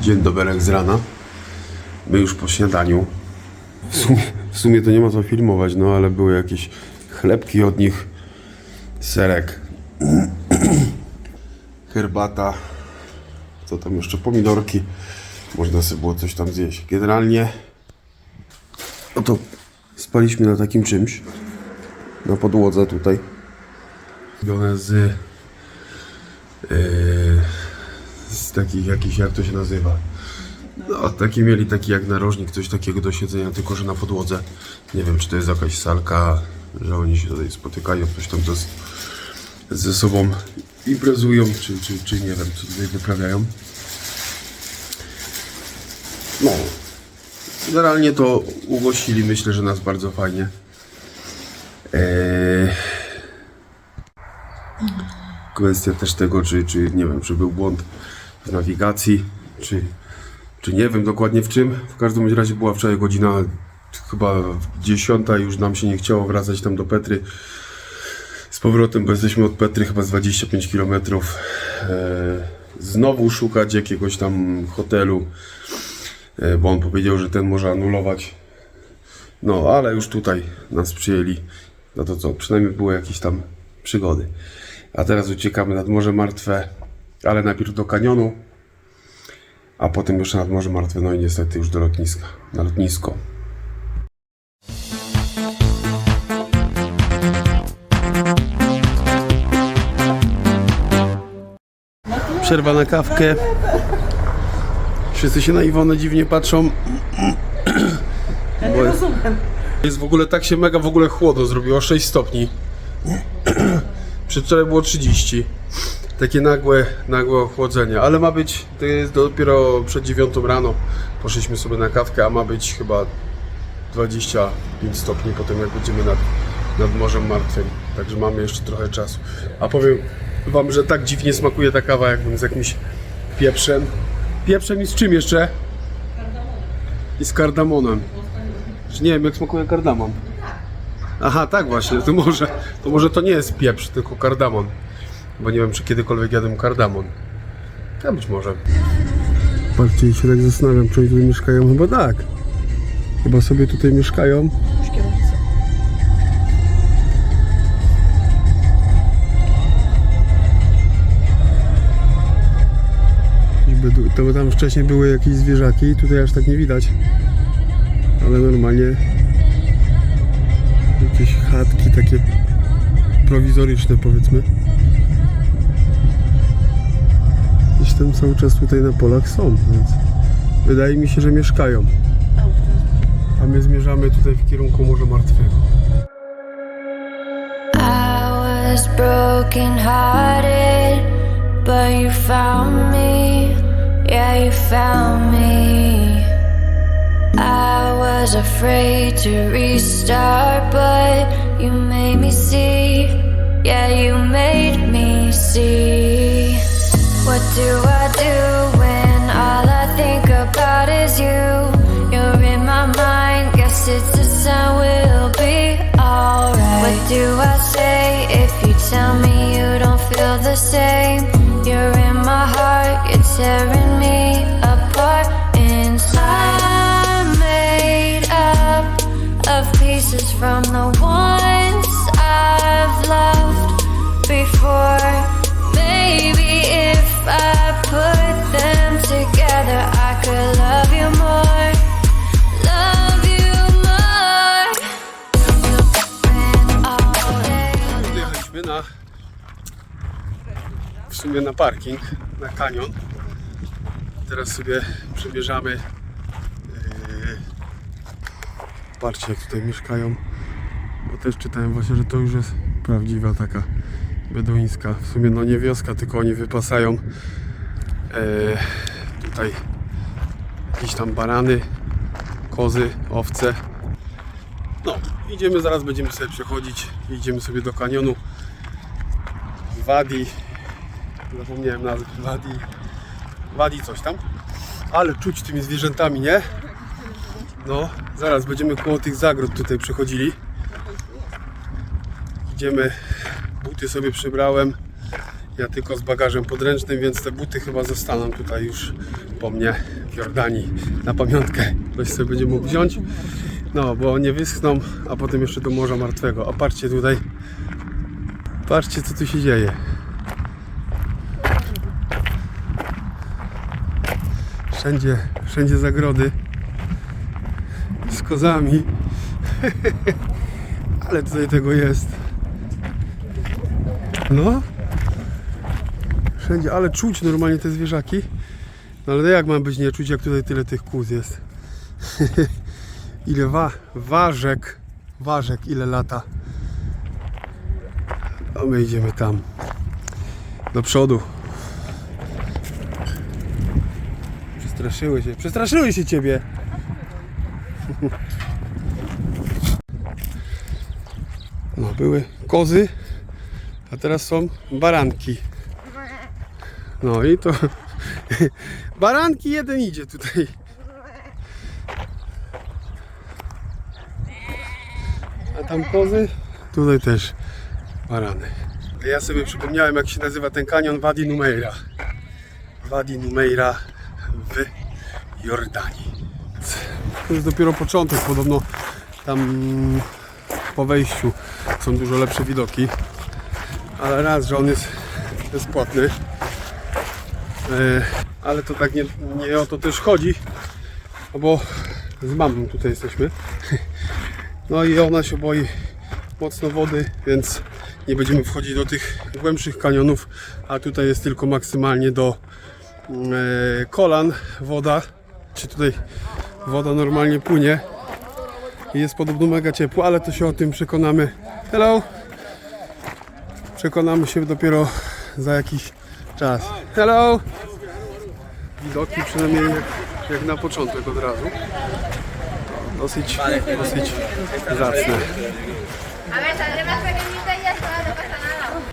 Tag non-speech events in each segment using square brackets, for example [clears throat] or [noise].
Dzień dobry z rana. My już po śniadaniu. W sumie, w sumie to nie ma co filmować, no ale były jakieś chlebki od nich, serek, [clears throat] herbata, co tam jeszcze, pomidorki. Można sobie było coś tam zjeść. Generalnie, no to spaliśmy na takim czymś, na podłodze tutaj. One yy, z takich jakichś, jak to się nazywa? No, taki mieli taki jak narożnik, coś takiego do siedzenia, tylko że na podłodze. Nie wiem, czy to jest jakaś salka, że oni się tutaj spotykają, coś tam ze, ze sobą imprezują, czy, czy, czy nie wiem, co tutaj wyprawiają. No, generalnie to ugościli, myślę, że nas bardzo fajnie. Eee, kwestia też tego, czy, czy nie wiem, czy był błąd w nawigacji, czy, czy nie wiem dokładnie w czym. W każdym razie była wczoraj godzina chyba 10, już nam się nie chciało wracać tam do Petry z powrotem, bo jesteśmy od Petry chyba z 25 km. E, znowu szukać jakiegoś tam hotelu, e, bo on powiedział, że ten może anulować. No, ale już tutaj nas przyjęli. No to co, przynajmniej były jakieś tam przygody. A teraz uciekamy nad Morze Martwe, ale najpierw do kanionu, a potem jeszcze nad Morze Martwe, no i niestety już do lotniska, na lotnisko. Przerwa na kawkę. Wszyscy się na Iwonę dziwnie patrzą. Bo jest, jest w ogóle tak się mega w ogóle chłodno zrobiło, 6 stopni. Przedwczoraj było 30. Takie nagłe, nagłe ochłodzenie, ale ma być, to jest dopiero przed 9 rano. Poszliśmy sobie na kawkę, a ma być chyba 25 stopni potem jak będziemy nad, nad Morzem Martwym. Także mamy jeszcze trochę czasu. A powiem Wam, że tak dziwnie smakuje ta kawa, jakbym z jakimś pieprzem. Pieprzem i z czym jeszcze? I z kardamonem. Nie wiem, jak smakuje kardamon. Aha, tak właśnie, to może, to może to nie jest pieprz, tylko kardamon. Bo nie wiem, czy kiedykolwiek jadłem kardamon. A być może. Patrzcie, się tak zastanawiam, czy oni tutaj mieszkają. Chyba tak. Chyba sobie tutaj mieszkają. To tam wcześniej były jakieś zwierzaki, tutaj aż tak nie widać. Ale normalnie jakieś chatki takie prowizoryczne powiedzmy. Tam cały czas tutaj na polach są, więc wydaje mi się, że mieszkają. A my zmierzamy tutaj w kierunku Morza Martwego. Broken hearted, but you found me. Yeah, you found me. I was afraid to restart, but you made me see. Yeah, you made me see. What do I do when all I think about is you? You're in my mind, guess it's a sign we'll be alright. What do I say if you tell me you don't feel the same? You're in my heart, you're tearing me pieces from the ones I've loved before. Maybe if I put them together, I could love you more. Love you more. Na w sumie na parking, na kanion. Teraz sobie przebierzamy. Yy, patrzcie jak tutaj mieszkają. Bo też czytałem właśnie, że to już jest prawdziwa taka beduińska. W sumie no nie wioska, tylko oni wypasają yy, tutaj jakieś tam barany, kozy, owce. No, idziemy, zaraz będziemy sobie przechodzić. Idziemy sobie do kanionu. Wadi. Zapomniałem nazwy. Wadi. Wadi coś tam. Ale czuć tymi zwierzętami, nie? No, zaraz będziemy koło tych zagród tutaj przechodzili. Idziemy. Buty sobie przybrałem. Ja tylko z bagażem podręcznym, więc te buty chyba zostaną tutaj już po mnie w Jordanii na pamiątkę. Ktoś sobie będzie mógł wziąć. No, bo nie wyschną, a potem jeszcze do Morza Martwego. A patrzcie tutaj, patrzcie co tu się dzieje. Wszędzie, wszędzie zagrody kozami. Ale tutaj tego jest. No. Wszędzie, ale czuć normalnie te zwierzaki. No ale jak mam być nie czuć, jak tutaj tyle tych kóz jest. [laughs] ile wa ważek, ważek, ile lata. A my idziemy tam. Do przodu. Przestraszyły się, przestraszyły się ciebie. No, były kozy, a teraz są baranki. No i to [laughs] baranki jeden idzie tutaj. A tam kozy, tutaj też barany. Ja sobie przypomniałem jak się nazywa ten kanion Wadi Numeira. Wadi Numeira w Jordanii. To jest dopiero początek, podobno tam po wejściu są dużo lepsze widoki. Ale raz, że on jest bezpłatny. E, ale to tak nie, nie o to też chodzi, no bo z mamą tutaj jesteśmy. No i ona się boi mocno wody, więc nie będziemy wchodzić do tych głębszych kanionów, a tutaj jest tylko maksymalnie do e, kolan woda. Czy tutaj woda normalnie płynie. I Jest podobno mega ciepło, ale to się o tym przekonamy. Hello! Przekonamy się dopiero za jakiś czas. Hello! Widoki przynajmniej jak, jak na początek od razu. Dosyć, dosyć zacne.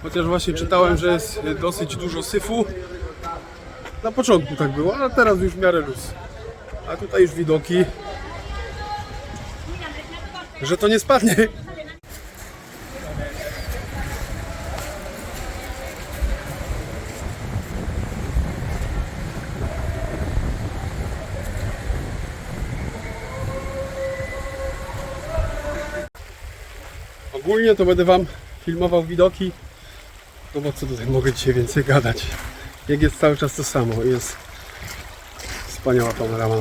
Chociaż właśnie czytałem, że jest dosyć dużo syfu. Na początku tak było, ale teraz już w miarę luz. A tutaj już widoki, że to nie spadnie. Ogólnie to będę Wam filmował widoki no bo co tutaj mogę dzisiaj więcej gadać? Jak jest cały czas to samo. Jest wspaniała panorama.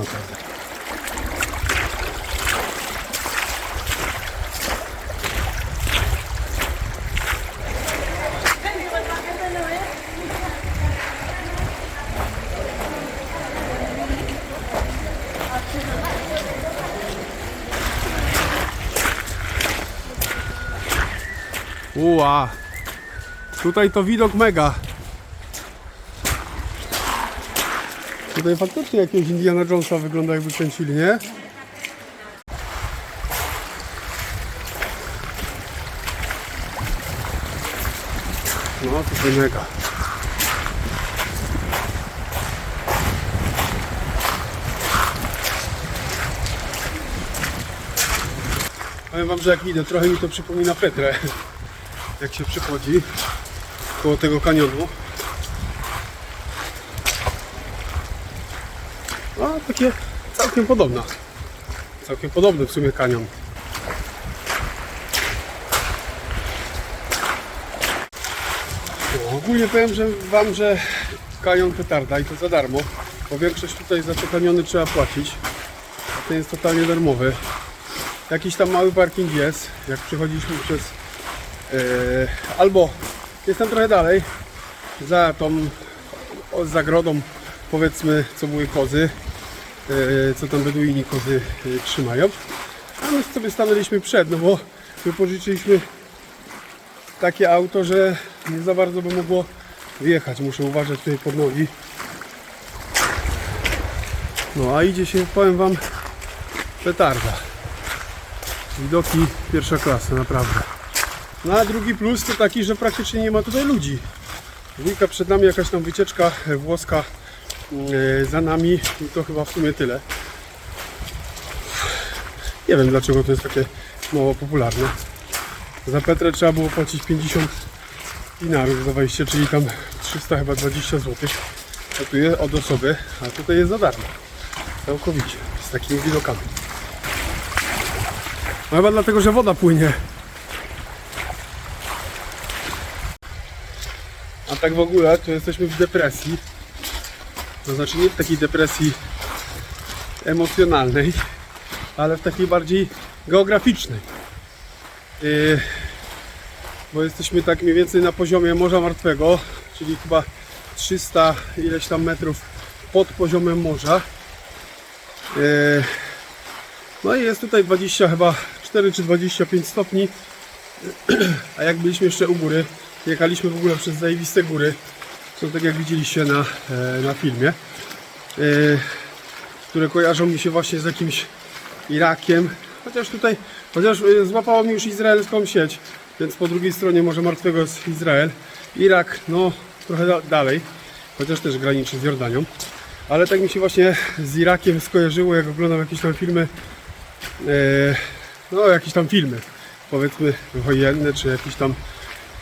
Uła! Tutaj to widok mega. Tutaj faktycznie jakiegoś Indiana Jonesa wygląda jakby kręcili, nie? No, tutaj mega. Powiem wam, że jak idę, trochę mi to przypomina Petrę. [laughs] Jak się przychodzi koło tego kanionu. No, takie całkiem podobna. Całkiem podobny w sumie kanion. No, ogólnie powiem że Wam, że kanion petarda i to za darmo, bo większość tutaj za te kaniony trzeba płacić. A ten jest totalnie darmowy. Jakiś tam mały parking jest, jak przechodziliśmy przez e, albo jest tam trochę dalej, za tą zagrodą powiedzmy, co były kozy, co tam beduini kozy e, trzymają. A my sobie stanęliśmy przed, no bo wypożyczyliśmy takie auto, że nie za bardzo by mogło wjechać. Muszę uważać tutaj pod nogi. No a idzie się, powiem Wam, petarda. Widoki pierwsza klasa, naprawdę. No a drugi plus to taki, że praktycznie nie ma tutaj ludzi. Dwójka przed nami, jakaś tam wycieczka włoska e, za nami to chyba w sumie tyle. Nie wiem dlaczego to jest takie mało popularne. Za Petrę trzeba było płacić 50 dinarów za wejście, czyli tam 300 chyba 20 zł. Kosztuje od osoby, a tutaj jest za darmo. Całkowicie, z takimi widokami. No chyba dlatego, że woda płynie. A tak w ogóle, to jesteśmy w depresji. To znaczy nie w takiej depresji emocjonalnej, ale w takiej bardziej geograficznej. Yy, bo jesteśmy tak mniej więcej na poziomie Morza Martwego, czyli chyba 300 ileś tam metrów pod poziomem morza. Yy, no i jest tutaj 20 chyba 4 czy 25 stopni. [clears throat] A jak byliśmy jeszcze u góry, jechaliśmy w ogóle przez zajebiste góry. Są tak jak widzieliście na, e, na filmie. E, które kojarzą mi się właśnie z jakimś Irakiem. Chociaż tutaj, chociaż e, złapało mi już izraelską sieć, więc po drugiej stronie Morza Martwego jest Izrael. Irak, no trochę da, dalej, chociaż też graniczy z Jordanią. Ale tak mi się właśnie z Irakiem skojarzyło, jak oglądam jakieś tam filmy, no jakieś tam filmy, powiedzmy wojenne, czy jakieś tam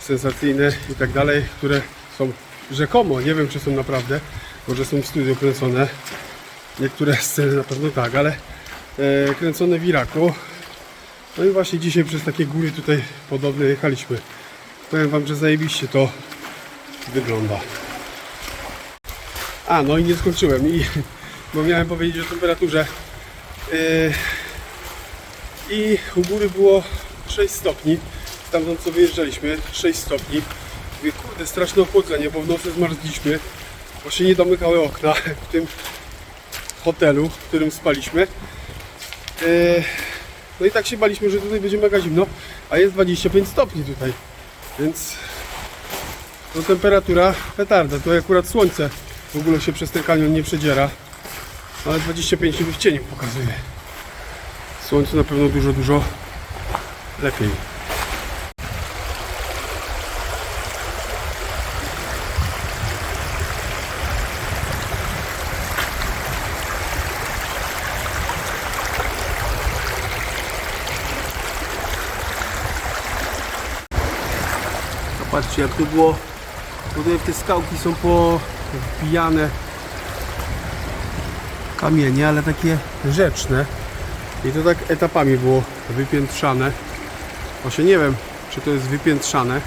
sensacyjne i tak dalej, które są rzekomo, nie wiem czy są naprawdę, może są w studiu kręcone. Niektóre sceny na pewno tak, ale e, kręcone w Iraku. No i właśnie dzisiaj przez takie góry tutaj podobne jechaliśmy. Powiem Wam, że zajebiście to wygląda. A, no i nie skończyłem, i, bo miałem powiedzieć o temperaturze. E, I u góry było 6 stopni, stamtąd co wyjeżdżaliśmy, 6 stopni. Mówię, kurde, straszne ochłodzenie, bo w nocy zmarzliśmy, się nie domykały okna w tym hotelu, w którym spaliśmy. Eee, No i tak się baliśmy, że tutaj będzie mega zimno, a jest 25 stopni tutaj, więc no temperatura petarda. Tu akurat słońce w ogóle się przez ten kanion nie przedziera, ale 25 niby w cieniu pokazuje. Słońce na pewno dużo, dużo lepiej. Zobaczcie jak to było. Tutaj te skałki są powbijane kamienie, ale takie rzeczne. I to tak etapami było wypiętrzane. Właśnie nie wiem, czy to jest wypiętrzane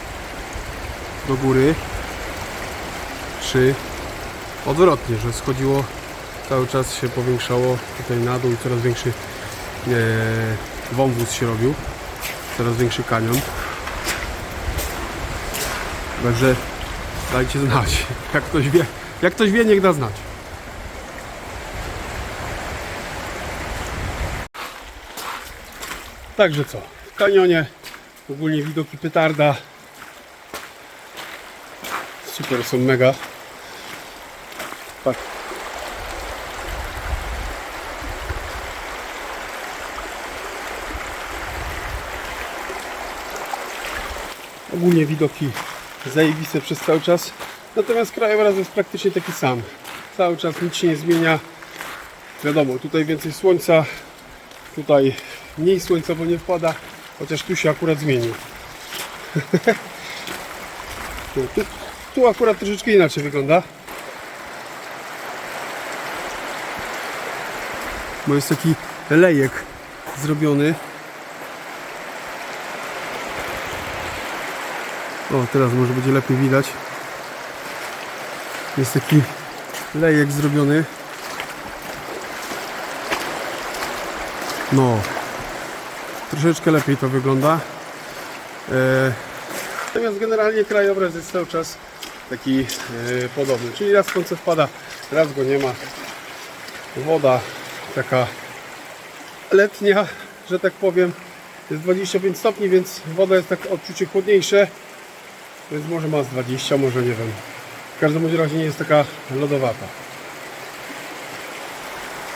do góry, czy odwrotnie, że schodziło cały czas się powiększało tutaj na dół i coraz większy e, wąwóz się robił. Coraz większy kanion. Także dajcie znać. Jak ktoś wie, jak ktoś wie, niech da znać. Także co? W kanionie ogólnie widoki petarda. Super są mega. Tak. Ogólnie widoki zajebiste przez cały czas. Natomiast krajobraz jest praktycznie taki sam. Cały czas nic się nie zmienia. Wiadomo, tutaj więcej słońca, tutaj mniej słońca, bo nie wpada, chociaż tu się akurat zmienił. [laughs] tu, tu, tu akurat troszeczkę inaczej wygląda. Bo jest taki lejek zrobiony. O, teraz może będzie lepiej widać. Jest taki lejek zrobiony. No, troszeczkę lepiej to wygląda. E, natomiast generalnie krajobraz jest cały czas taki e, podobny. Czyli raz słońce wpada, raz go nie ma. Woda taka letnia, że tak powiem. Jest 25 stopni, więc woda jest tak odczucie chłodniejsze. Więc może ma z 20, może nie wiem. W każdym razie nie jest taka lodowata.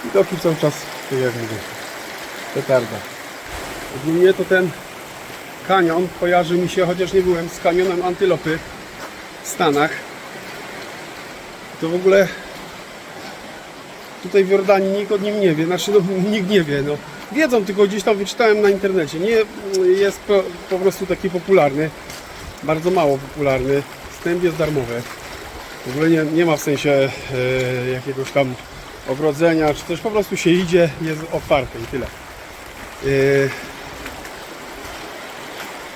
Widoki cały czas, jak mówię, petarda. Ogólnie to ten kanion kojarzy mi się, chociaż nie byłem, z kanionem Antylopy w Stanach. To w ogóle tutaj w Jordanii nikt o nim nie wie, znaczy no, [laughs] nikt nie wie, no. Wiedzą, tylko gdzieś tam wyczytałem na internecie. Nie jest po, po prostu taki popularny. Bardzo mało popularny. Wstęp jest darmowy. W ogóle nie, nie ma w sensie e, jakiegoś tam ogrodzenia, czy też po prostu się idzie, jest otwarte i tyle. E,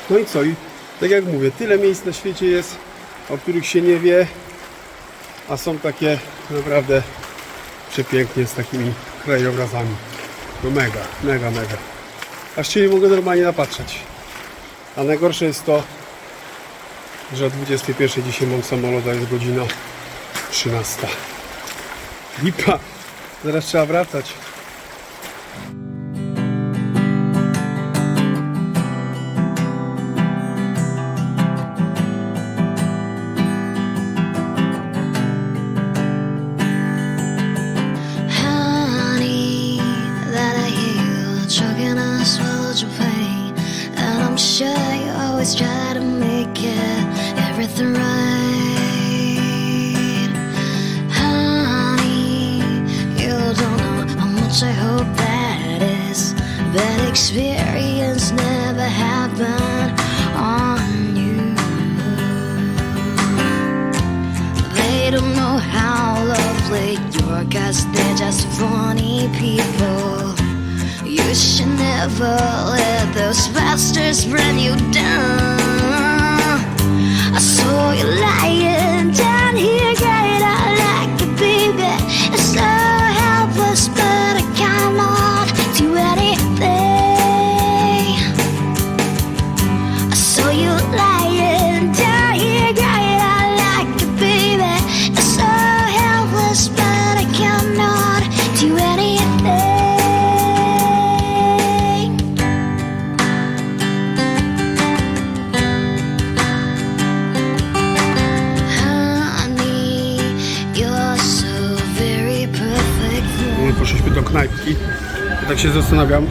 no i co? I tak jak mówię, tyle miejsc na świecie jest, o których się nie wie, a są takie naprawdę przepięknie z takimi krajobrazami. No mega, mega, mega. Aż się nie mogę normalnie napatrzeć. A najgorsze jest to, że o 21 dzisiaj mam samolot, a jest godzina 13. Lipa. Zaraz trzeba wracać. Się zastanawiam,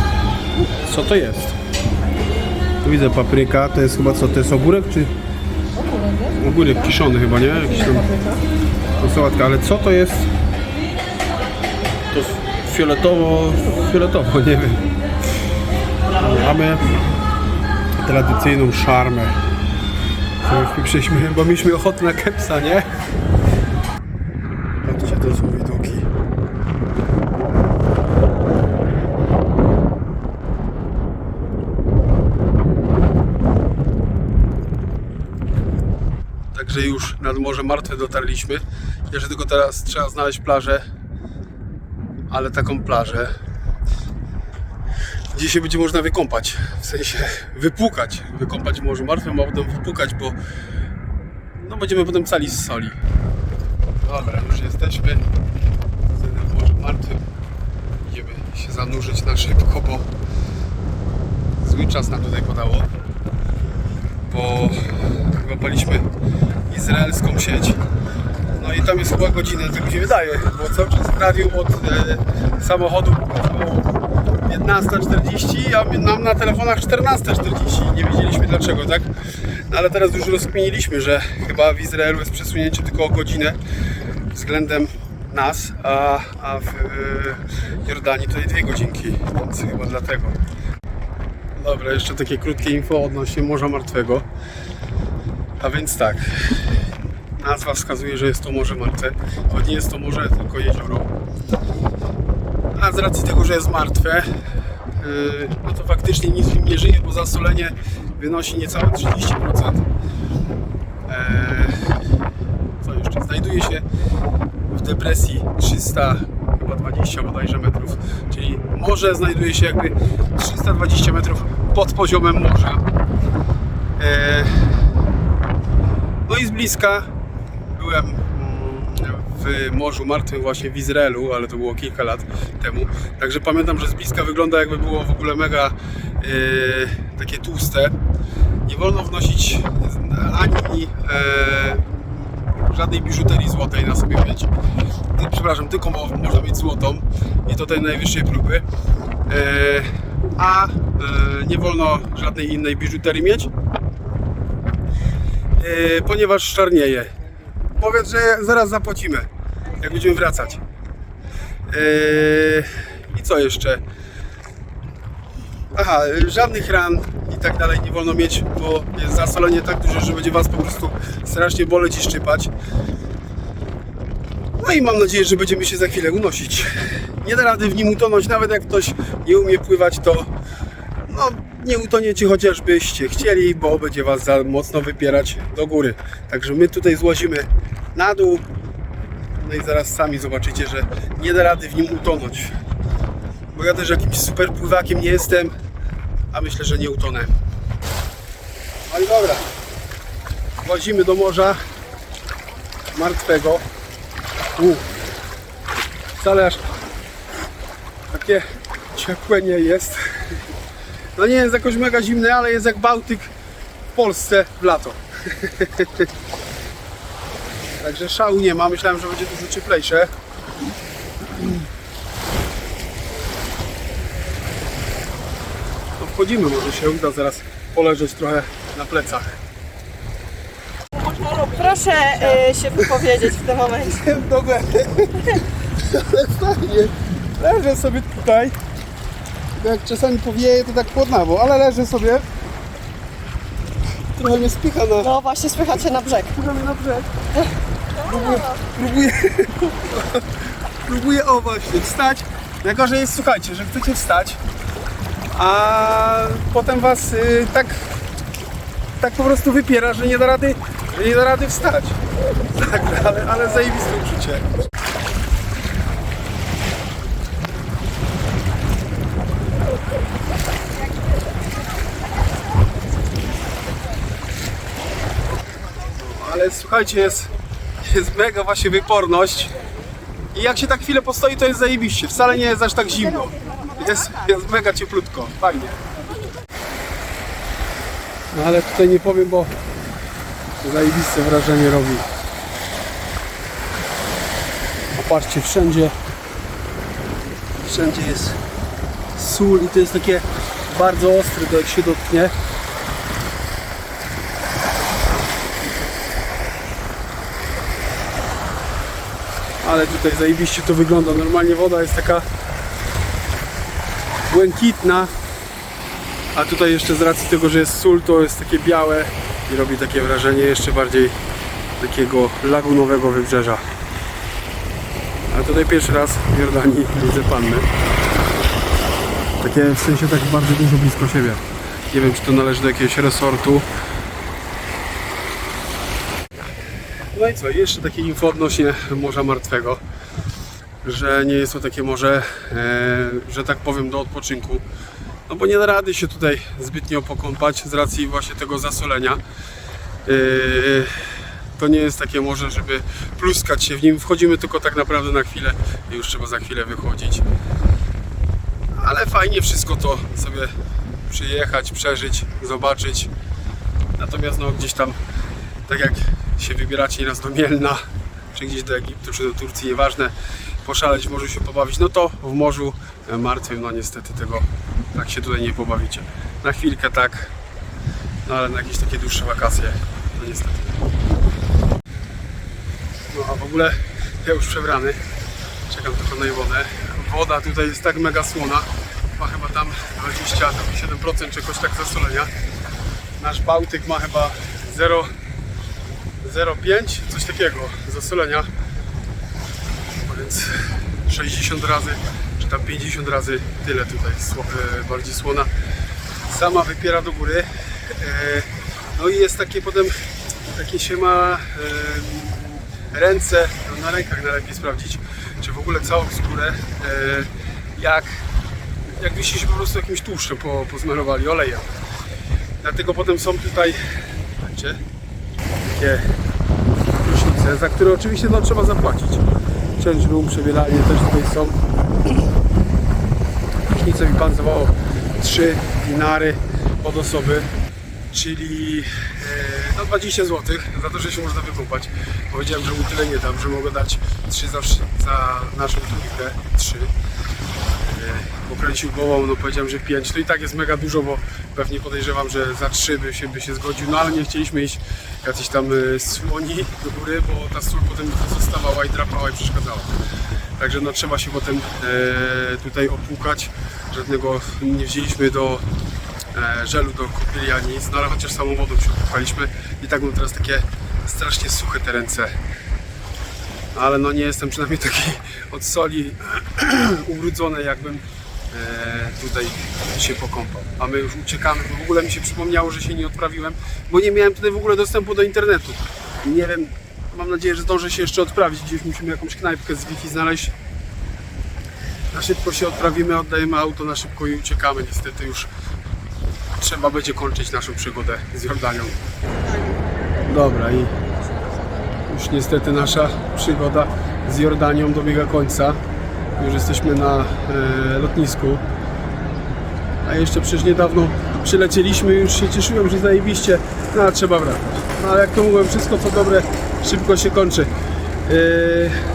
[clears throat] co to jest. Tu widzę papryka, to jest chyba co, to jest ogórek czy? Ogórek kiszony chyba, nie? Jakiś tam to sałatka, ale co to jest? To fioletowo, fioletowo, nie wiem. Mamy tradycyjną szarmę. Wpieprzyliśmy, bo mieliśmy ochotę na kepsa, nie? Patrzcie, to są widoki. Także już nad Morze Martwe dotarliśmy. Jeszcze tylko teraz trzeba znaleźć plażę, ale taką plażę, gdzie się będzie można wykąpać. W sensie wypłukać. Wykąpać w Morzu Martwym, a potem wypłukać, bo no będziemy potem cali z soli. Dobra, już jesteśmy nad Morzem Martwym. Idziemy się zanurzyć na szybko, bo zły czas nam tutaj podało. Bo wyłapaliśmy izraelską sieć. No i tam jest chyba godzina, tak się wydaje, bo cały czas w od e, samochodu było 15.40, a nam na telefonach 14.40. Nie wiedzieliśmy dlaczego, tak? No ale teraz już rozkminiliśmy, że chyba w Izraelu jest przesunięcie tylko o godzinę względem nas, a, a w e, Jordanii to jest dwie godzinki, więc chyba dlatego. Dobra, jeszcze takie krótkie info odnośnie Morza Martwego. A więc tak, nazwa wskazuje, że jest to Morze Martwe, choć nie jest to morze, tylko jezioro. A z racji tego, że jest martwe, yy, no to faktycznie nic w nim nie żyje, bo zasolenie wynosi niecałe 30%. Eee, co jeszcze? Znajduje się w depresji 300 chyba 20 bodajże metrów, czyli morze znajduje się jakby 320 metrów pod poziomem morza. No i z bliska byłem mm, w Morzu Martwym właśnie w Izraelu, ale to było kilka lat temu. Także pamiętam, że z bliska wygląda jakby było w ogóle mega e, takie tłuste. Nie wolno wnosić ani e, żadnej biżuterii złotej na sobie mieć. Ty- Przepraszam, tylko mo, można mieć złotą i to tej najwyższej próby. E, a e, nie wolno żadnej innej biżuterii mieć, ponieważ czarnieje. Powiedz, że zaraz zapłacimy, jak będziemy wracać. E, I co jeszcze? Aha, y, żadnych ran i tak dalej nie wolno mieć, bo jest zasolenie tak duże, że będzie Was po prostu strasznie boleć i szczypać. No i mam nadzieję, że będziemy się za chwilę unosić. Nie da rady w nim utonąć, nawet jak ktoś nie umie pływać, to nie utoniecie chociażbyście chcieli, bo będzie Was za mocno wypierać do góry. Także my tutaj złazimy na dół, no i zaraz sami zobaczycie, że nie da rady w nim utonąć. Bo ja też jakimś super pływakiem nie jestem, a myślę, że nie utonę. No i dobra. Włazimy do morza martwego. U. Wcale aż takie ciepłe nie jest. No nie jest jakoś mega zimne, ale jest jak Bałtyk w Polsce w lato. [laughs] Także szału nie ma. Myślałem, że będzie dużo cieplejsze. No wchodzimy, może się uda zaraz poleżeć trochę na plecach. Proszę y, się wypowiedzieć w tym momencie. [laughs] Dobra. [laughs] Ale fajnie. Leżę sobie tutaj. Jak czasami powieje, to tak chłodnawo, ale leżę sobie. Trochę mnie spycha na, No właśnie, słychać się na brzeg. trochę mnie na brzeg. Próbuję, próbuję, [laughs] próbuję, o właśnie, wstać. Najgorzej jest, słuchajcie, że chcecie wstać, a potem was y, tak, tak po prostu wypiera, że nie da rady, nie da rady wstać. [laughs] Tak, ale, ale zajebiste uczucie. Słuchajcie, jest, jest mega właśnie wyporność. I jak się tak chwilę postoi, to jest zajebiście. Wcale nie jest aż tak zimno. Jest, jest mega cieplutko. Fajnie. No ale tutaj nie powiem, bo zajebiste wrażenie robi. Popatrzcie, wszędzie wszędzie jest sól i to jest takie bardzo ostre, to jak się dotknie. Ale tutaj zajebiście to wygląda. Normalnie woda jest taka błękitna, a tutaj jeszcze z racji tego, że jest sól, to jest takie białe i robi takie wrażenie jeszcze bardziej takiego lagunowego wybrzeża. A tutaj pierwszy raz w Jordanii widzę panny. Takie w sensie tak bardzo dużo blisko siebie. Nie wiem czy to należy do jakiegoś resortu. No i co, jeszcze takie info odnośnie Morza Martwego, że nie jest to takie morze, e, że tak powiem, do odpoczynku. No bo nie da rady się tutaj zbytnio pokąpać z racji właśnie tego zasolenia. E, to nie jest takie morze, żeby pluskać się w nim. Wchodzimy tylko tak naprawdę na chwilę i już trzeba za chwilę wychodzić. Ale fajnie wszystko to sobie przyjechać, przeżyć, zobaczyć. Natomiast no gdzieś tam, tak jak się wybieracie nieraz do Mielna, czy gdzieś do Egiptu, czy do Turcji, nieważne, poszaleć w morzu się pobawić, no to w morzu e, martwym, no niestety tego tak się tutaj nie pobawicie. Na chwilkę tak, no ale na jakieś takie dłuższe wakacje, no niestety. No a w ogóle ja już przebrany, czekam tylko na wodę. Woda tutaj jest tak mega słona, ma chyba tam 27% czegoś tak zasolenia. Nasz Bałtyk ma chyba 0 0,5, coś takiego zasolenia. A więc 60 razy, czy tam 50 razy tyle tutaj e, bardziej słona. Sama wypiera do góry. E, No i jest takie potem, takie się ma ręce, no na rękach najlepiej sprawdzić, czy w ogóle całą skórę, e, jak, jakbyście się po prostu jakimś tłuszczem po, pozmerowali, olejem. Dlatego potem są tutaj, wiecie, takie prysznice, za które oczywiście no, trzeba zapłacić. Change room, przebielanie też tutaj są. Prysznice mi pan zawołał 3 dinary od osoby, czyli e, no 20 zł za to, że się można wykąpać. Powiedziałem, że mu tyle nie dam, że mogę dać 3 za, za naszą trójkę, 3 pokręcił głową, no powiedziałem, że 5, to i tak jest mega dużo, bo pewnie podejrzewam, że za 3 by się, by się zgodził, no ale nie chcieliśmy iść jacyś tam y, słoni do góry, bo ta sól potem zostawała i drapała i przeszkadzała. Także no trzeba się potem e, tutaj opłukać, żadnego nie wzięliśmy do e, żelu do kąpieli ani nic, no ale chociaż samą wodą się kupaliśmy i tak mam teraz takie strasznie suche te ręce. Ale no nie jestem przynajmniej taki od soli [clears throat] ubrudzony jakbym tutaj się pokąpał. A my już uciekamy, bo w ogóle mi się przypomniało, że się nie odprawiłem, bo nie miałem tutaj w ogóle dostępu do internetu. Nie wiem, mam nadzieję, że zdążę się jeszcze odprawić. Gdzieś musimy jakąś knajpkę z Wi-Fi znaleźć. Na szybko się odprawimy, oddajemy auto na szybko i uciekamy. Niestety już trzeba będzie kończyć naszą przygodę z Jordanią. Dobra i już niestety nasza przygoda z Jordanią dobiega końca. Już jesteśmy na e, lotnisku. A jeszcze przecież niedawno przylecieliśmy, już się cieszyłem, że zajebiście, no ale trzeba wracać. No ale jak to mówiłem, wszystko co dobre szybko się kończy. E,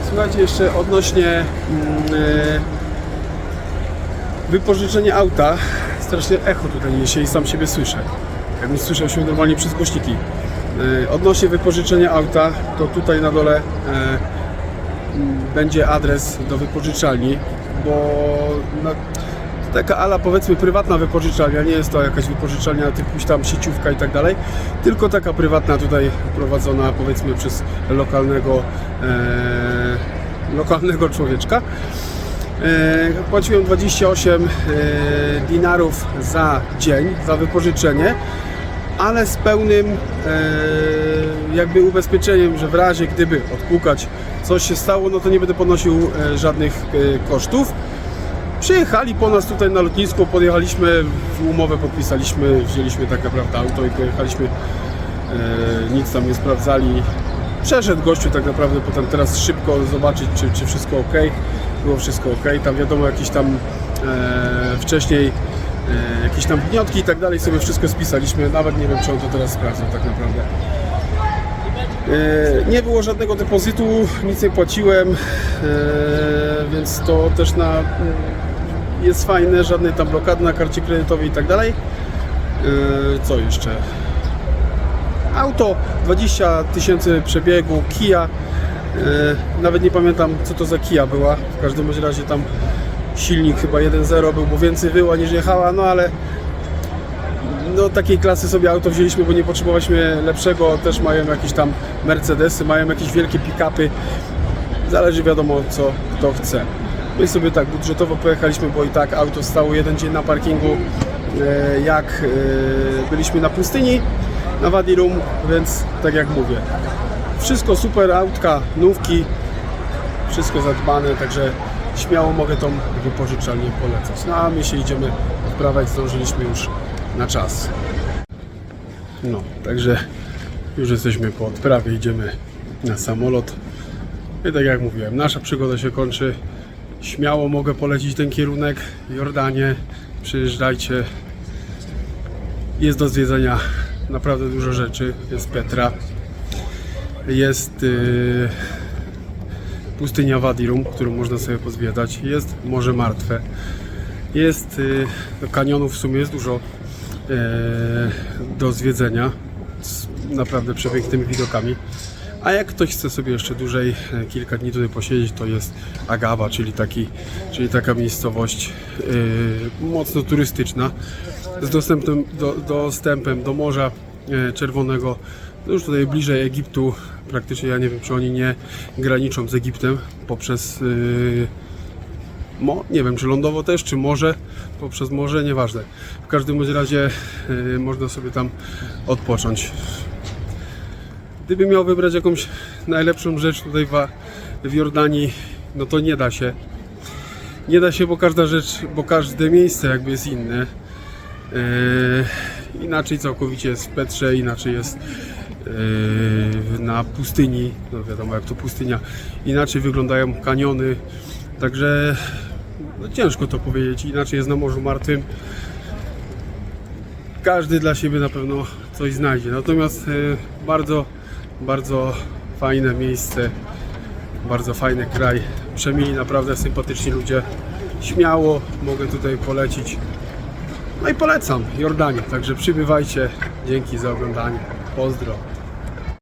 słuchajcie, jeszcze odnośnie mm, e, wypożyczenia auta. Strasznie echo tutaj niesie i sam siebie słyszę. Jakbym słyszał się normalnie przez głośniki. E, Odnośnie wypożyczenia auta, to tutaj na dole e, będzie adres do wypożyczalni, bo taka ala powiedzmy prywatna wypożyczalnia, nie jest to jakaś wypożyczalnia typu tam sieciówka i tak dalej, tylko taka prywatna tutaj prowadzona powiedzmy przez lokalnego e, lokalnego człowieczka. E, Płaciłem 28 e, dinarów za dzień, za wypożyczenie, ale z pełnym e, jakby ubezpieczeniem, że w razie gdyby odpukać coś się stało, no to nie będę ponosił e, żadnych e, kosztów. Przyjechali po nas tutaj na lotnisko, podjechaliśmy, umowę podpisaliśmy, wzięliśmy tak naprawdę auto i pojechaliśmy. Nic tam nie sprawdzali. Przeszedł gościu tak naprawdę potem teraz szybko zobaczyć, czy, czy wszystko ok. Było wszystko ok. Tam wiadomo, jakieś tam wcześniej jakieś tam gniotki i tak dalej sobie wszystko spisaliśmy. Nawet nie wiem, czy on to teraz sprawdzał tak naprawdę. E, Nie było żadnego depozytu, nic nie płaciłem, e, więc to też na, jest fajne, żadnej tam blokady na karcie kredytowej i tak dalej. Co jeszcze? Auto 20 tysięcy przebiegu, Kia. Nawet nie pamiętam co to za Kia była. W każdym razie tam silnik chyba 1.0 był, bo więcej była niż jechała, no ale no takiej klasy sobie auto wzięliśmy, bo nie potrzebowaliśmy lepszego. Też mają jakieś tam Mercedesy, mają jakieś wielkie pick-upy. Zależy wiadomo co kto chce. My sobie tak budżetowo pojechaliśmy, bo i tak auto stało jeden dzień na parkingu, e, jak e, byliśmy na pustyni na Wadi Rum, więc tak jak mówię, wszystko super, autka, nówki, wszystko zadbane, także śmiało mogę tą wypożyczalnię polecać. No a my się idziemy odprawiać, zdążyliśmy już na czas. No, także już jesteśmy po odprawie, idziemy na samolot. I tak jak mówiłem, nasza przygoda się kończy. Śmiało mogę polecić ten kierunek, Jordanię, przyjeżdżajcie. Jest do zwiedzenia naprawdę dużo rzeczy. Jest Petra, jest yy, pustynia Wadirum, którą można sobie pozwiedzać. Jest Morze Martwe. Jest do kanionów w sumie jest dużo yy, do zwiedzenia z naprawdę przepięknymi widokami. A jak ktoś chce sobie jeszcze dłużej, e, kilka dni tutaj posiedzieć, to jest Agava, czyli, taki, czyli taka miejscowość yy, mocno turystyczna z dostępem do, dostępem do Morza e, Czerwonego. No już tutaj bliżej Egiptu, praktycznie ja nie wiem, czy oni nie graniczą z Egiptem poprzez yy, Mo, nie wiem, czy lądowo też, czy morze, poprzez morze, nieważne. W każdym razie yy, można sobie tam odpocząć. Gdybym miał wybrać jakąś najlepszą rzecz tutaj w, w Jordanii, no to nie da się. Nie da się, bo każda rzecz, bo każde miejsce jakby jest inne. Yy, inaczej całkowicie jest w Petrze, inaczej jest na pustyni. No wiadomo, jak to pustynia. Inaczej wyglądają kaniony. Także no ciężko to powiedzieć. Inaczej jest na Morzu Martwym. Każdy dla siebie na pewno coś znajdzie. Natomiast yy, bardzo, bardzo fajne miejsce. Bardzo fajny kraj. Przemili naprawdę sympatyczni ludzie. Śmiało mogę tutaj polecić. No i polecam Jordanię, także przybywajcie. Dzięki za oglądanie. Pozdrav.